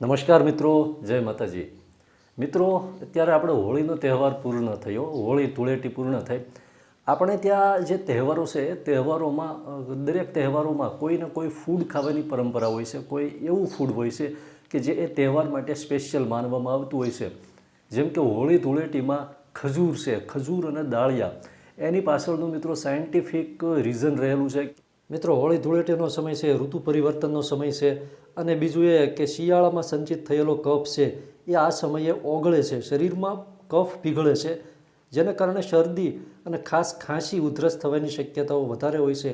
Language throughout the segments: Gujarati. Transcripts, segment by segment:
નમસ્કાર મિત્રો, જય માતાજી. મિત્રો, અત્યારે આપણે હોળીનો તહેવાર પૂર્ણ થયો, હોળી ધૂળેટી પૂર્ણ થઈ. આપણે ત્યાં જે તહેવારો છે, તહેવારોમાં દરેક તહેવારોમાં કોઈને કોઈ ફૂડ ખાવાની પરંપરા હોય છે, કોઈ એવું ફૂડ હોય છે કે જે એ તહેવાર માટે સ્પેશિયલ માનવામાં આવતું હોય છે. જેમ કે હોળી ધૂળેટીમાં ખજૂર છે, ખજૂર અને દાળિયા. એની પાછળનું મિત્રો સાયન્ટિફિક રીઝન રહેલું છે. મિત્રો, હોળી ધૂળેટીનો સમય છે, ઋતુ પરિવર્તનનો સમય છે અને બીજું એ કે શિયાળામાં સંચિત થયેલો કફ છે, એ આ સમયે ઓગળે છે. શરીરમાં કફ પીગળે છે, જેને કારણે શરદી અને ખાસ ખાંસી ઉધરસ થવાની શક્યતાઓ વધારે હોય છે.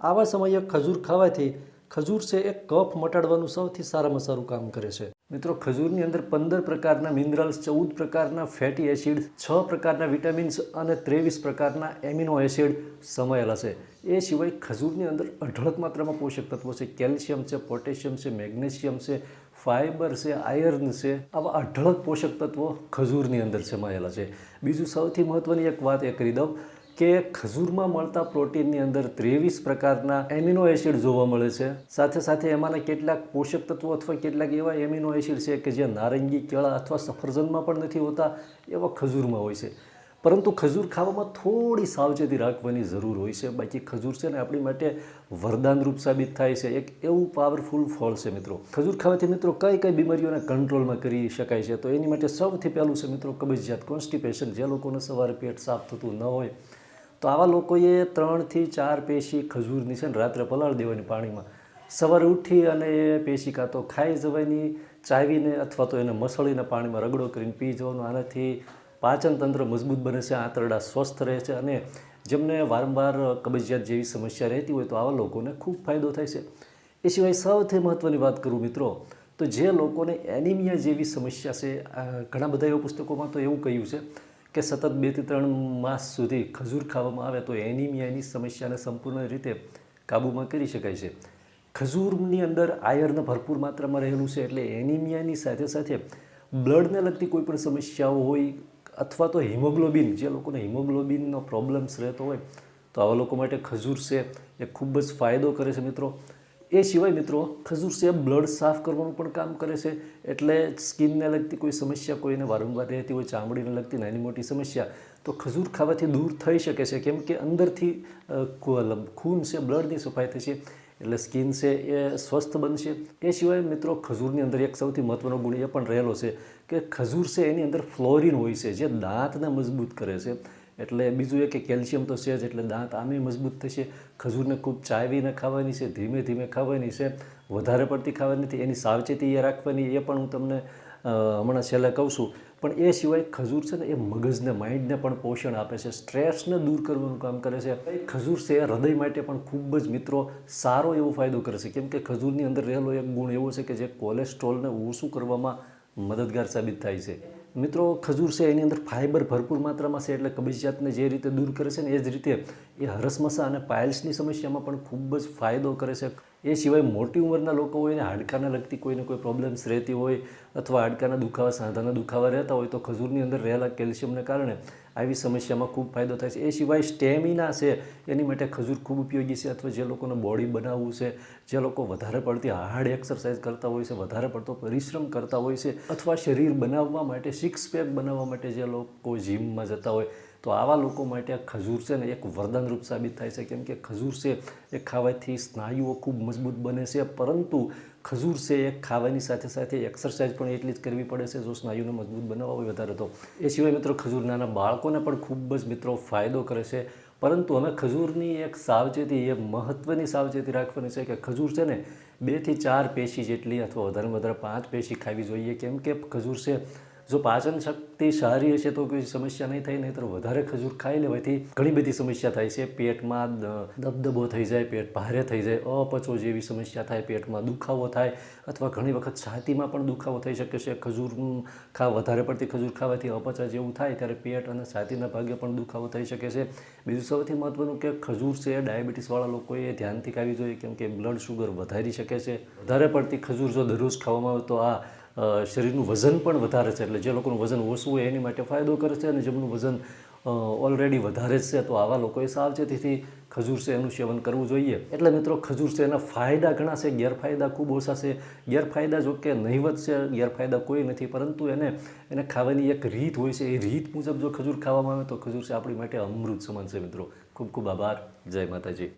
આવા સમયે ખજૂર ખાવાથી ખજૂર છે એ કફ મટાડવાનું સૌથી સારામાં સારું કામ કરે છે. મિત્રો, ખજૂરની અંદર પંદર પ્રકારના મિનરલ્સ, ચૌદ પ્રકારના ફેટી એસિડ છ પ્રકારના વિટામિન્સ અને ત્રેવીસ પ્રકારના એમિનો એસિડ સમાયેલા છે. એ સિવાય ખજૂરની અંદર અઢળક માત્રામાં પોષક તત્વો છે. કેલ્શિયમ છે, પોટેશિયમ છે, મેગ્નેશિયમ છે, ફાઇબર છે, આયર્ન છે. આવા અઢળક પોષક તત્વો ખજૂરની અંદર સમાયેલા છે. બીજું સૌથી મહત્ત્વની એક વાત એ કરી દઉં કે ખજૂરમાં મળતા પ્રોટીનની અંદર ત્રેવીસ પ્રકારના એમિનો એસિડ જોવા મળે છે. સાથે સાથે એમાંના કેટલાક પોષક તત્વો અથવા કેટલાક એવા એમિનો એસિડ છે કે જે નારંગી, કેળા અથવા સફરજનમાં પણ નથી હોતા, એવા ખજૂરમાં હોય છે. પરંતુ ખજૂર ખાવામાં થોડી સાવચેતી રાખવાની જરૂર હોય છે. બાકી ખજૂર છે ને આપણી માટે વરદાનરૂપ સાબિત થાય છે. એક એવું પાવરફુલ ફળ છે મિત્રો. ખજૂર ખાવાથી મિત્રો કઈ કઈ બીમારીઓને કંટ્રોલમાં કરી શકાય છે? તો એની માટે સૌથી પહેલું છે મિત્રો કબજિયાત કોન્સ્ટિપેશન જે લોકોને સવારે પેટ સાફ થતું ન હોય તો આવા લોકોએ ત્રણથી ચાર પેશી ખજૂરની છે ને, રાત્રે પલાળી દેવાની પાણીમાં. સવારે ઉઠી અને એ પેશી કાં તો ખાઈ જવાની, ચાવીને અથવા તો એને મસળીને પાણીમાં રગડો કરીને પી જવાનું, આનાથી પાચન તંત્ર મજબૂત બને છે, આંતરડા સ્વસ્થ રહે છે અને જેમને વારંવાર કબજિયાત જેવી સમસ્યા રહેતી હોય તો આવા લોકોને ખૂબ ફાયદો થાય છે. એ સિવાય સૌથી મહત્ત્વની વાત કરું મિત્રો, તો જે લોકોને એનિમિયા જેવી સમસ્યા છે ઘણા બધા એવા પુસ્તકોમાં તો એવું કહ્યું છે કે સતત બેથી ત્રણ માસ સુધી ખજૂર ખાવામાં આવે તો એનિમિયાની સમસ્યાને સંપૂર્ણ રીતે કાબૂમાં કરી શકાય છે. ખજૂરની અંદર આયર્ન ભરપૂર માત્રામાં રહેલું છે એટલે એનિમિયાની સાથે સાથે બ્લડને લગતી કોઈ પણ સમસ્યાઓ હોય અથવા તો હિમોગ્લોબિન, જે લોકોને હિમોગ્લોબિનનો પ્રોબ્લેમ્સ રહેતો હોય, તો આવા લોકો માટે ખજૂર છે એ ખૂબ જ ફાયદો કરે છે મિત્રો. એ સિવાય મિત્રો, ખજૂર છે, બ્લડ સાફ કરવાનું પણ કામ કરે છે. એટલે સ્કિનને લગતી કોઈ સમસ્યા કોઈને વારંવાર રહેતી હોય, ચામડીને લગતી નાની મોટી સમસ્યા, તો ખજૂર ખાવાથી દૂર થઈ શકે છે. કેમ કે અંદરથી ખૂન છે, બ્લડની સફાઈ થશે, એટલે સ્કિન છે એ સ્વસ્થ બનશે. એ સિવાય મિત્રો, ખજૂરની અંદર એક સૌથી મહત્ત્વનો ગુણ એ પણ રહેલો છે કે ખજૂર છે એની અંદર ફ્લોરિન હોય છે, જે દાંતને મજબૂત કરે છે. એટલે બીજું એ કે કેલ્શિયમ તો છે જ, એટલે દાંત આમે મજબૂત થશે. ખજૂરને ખૂબ ચાવીને ખાવાની છે, ધીમે ધીમે ખાવાની છે. વધારે પડતી ખાવાની નથી, એની સાવચેતી એ રાખવાની, એ પણ હું તમને હમણાં છેલ્લે કહું છું. પણ એ સિવાય ખજૂર છે ને, એ મગજને, માઇન્ડને પણ પોષણ આપે છે. સ્ટ્રેસને દૂર કરવાનું કામ કરે છે. ખજૂર છે, એ હૃદય માટે પણ ખૂબ જ મિત્રો સારો એવો ફાયદો કરે છે. કેમ કે ખજૂરની અંદર રહેલો એક ગુણ એવો છે કે જે કોલેસ્ટ્રોલને ઓછું કરવામાં મદદગાર સાબિત થાય છે. મિત્રો, ખજૂર છે, એની અંદર ફાઇબર ભરપૂર માત્રામાં છે, એટલે કબજિયાતને જે રીતે દૂર કરે છે ને, એ જ રીતે એ હરસમસા અને પાયલ્સની સમસ્યામાં પણ ખૂબ જ ફાયદો કરે છે. એ સિવાય મોટી ઉંમરના લોકો હોય ને હાડકાને લગતી કોઈને કોઈ પ્રોબ્લેમ્સ રહેતી હોય અથવા હાડકાના દુખાવા, સાંધાના દુખાવા રહેતા હોય તો ખજૂરની અંદર રહેલા કેલ્શિયમને કારણે આવી સમસ્યામાં ખૂબ ફાયદો થાય છે. એ સિવાય સ્ટેમિના છે, એની માટે ખજૂર ખૂબ ઉપયોગી છે અથવા જે લોકોને બોડી બનાવવું છે, જે લોકો વધારે પડતી હાર્ડ એક્સરસાઇઝ કરતા હોય છે, વધારે પડતો પરિશ્રમ કરતા હોય છે, અથવા શરીર બનાવવા માટે સિક્સ પેક બનાવવા માટે જે લોકો જિમમાં જતા હોય તો આવા લોકો માટે આ ખજૂર છે ને એક વરદાનરૂપ સાબિત થાય છે. કેમ કે ખજૂર છે એ ખાવાથી સ્નાયુઓ ખૂબ મજબૂત બને છે, પરંતુ ખજૂર છે એ ખાવાની સાથે સાથે એક્સરસાઇઝ પણ એટલી જ કરવી પડે છે જો સ્નાયુને મજબૂત બનાવવા હોય વધારે તો. એ સિવાય મિત્રો ખજૂર નાના બાળકોને પણ ખૂબ જ મિત્રો ફાયદો કરે છે. પરંતુ અમે ખજૂરની એક સાવચેતી, એ મહત્ત્વની સાવચેતી રાખવાની છે કે ખજૂર છે ને બેથી ચાર પેશી જેટલી અથવા વધારે વધારે પાંચ પેશી ખાવી જોઈએ. કેમ કે ખજૂર છે જો પાચન શક્તિ સારી હશે તો કોઈ સમસ્યા નહીં થાય નહીં તો વધારે ખજૂર ખાઈ લેવાથી ઘણી બધી સમસ્યા થાય છે. પેટમાં દબદબો થઈ જાય, પેટ ભારે થઈ જાય, અપચો જેવી સમસ્યા થાય, પેટમાં દુખાવો થાય અથવા ઘણી વખત છાતીમાં પણ દુખાવો થઈ શકે છે. ખજૂર ખા, વધારે પડતી ખજૂર ખાવાથી અપચા જેવું થાય ત્યારે પેટ અને છાતીના ભાગે પણ દુખાવો થઈ શકે છે. બીજું સૌથી મહત્ત્વનું કે ખજૂર છે, ડાયાબિટીસવાળા લોકોએ ધ્યાનથી ખાવી જોઈએ કેમ કે બ્લડ શુગર વધારી શકે છે. વધારે પડતી ખજૂર જો દરરોજ ખાવામાં આવે તો આ શરીરનું વજન પણ વધારે છે. એટલે જે લોકોનું વજન ઓછું હોય એની માટે ફાયદો કરે છે અને જેમનું વજન ઓલરેડી વધારે જ છે, તો આવા લોકોએ સાવચેતીથી ખજૂર છે એનું સેવન કરવું જોઈએ. એટલે મિત્રો, ખજૂર છે એના ફાયદા ઘણા છે. ગેરફાયદા ખૂબ ઓછા છે. ગેરફાયદા જો કે નહીવત છે, ગેરફાયદા કોઈ નથી. પરંતુ એને એને ખાવાની એક રીત હોય છે. એ રીત મુજબ જો ખજૂર ખાવામાં આવે તો ખજૂર છે આપણી માટે અમૃત સમાન છે મિત્રો. ખૂબ ખૂબ આભાર. જય માતાજી.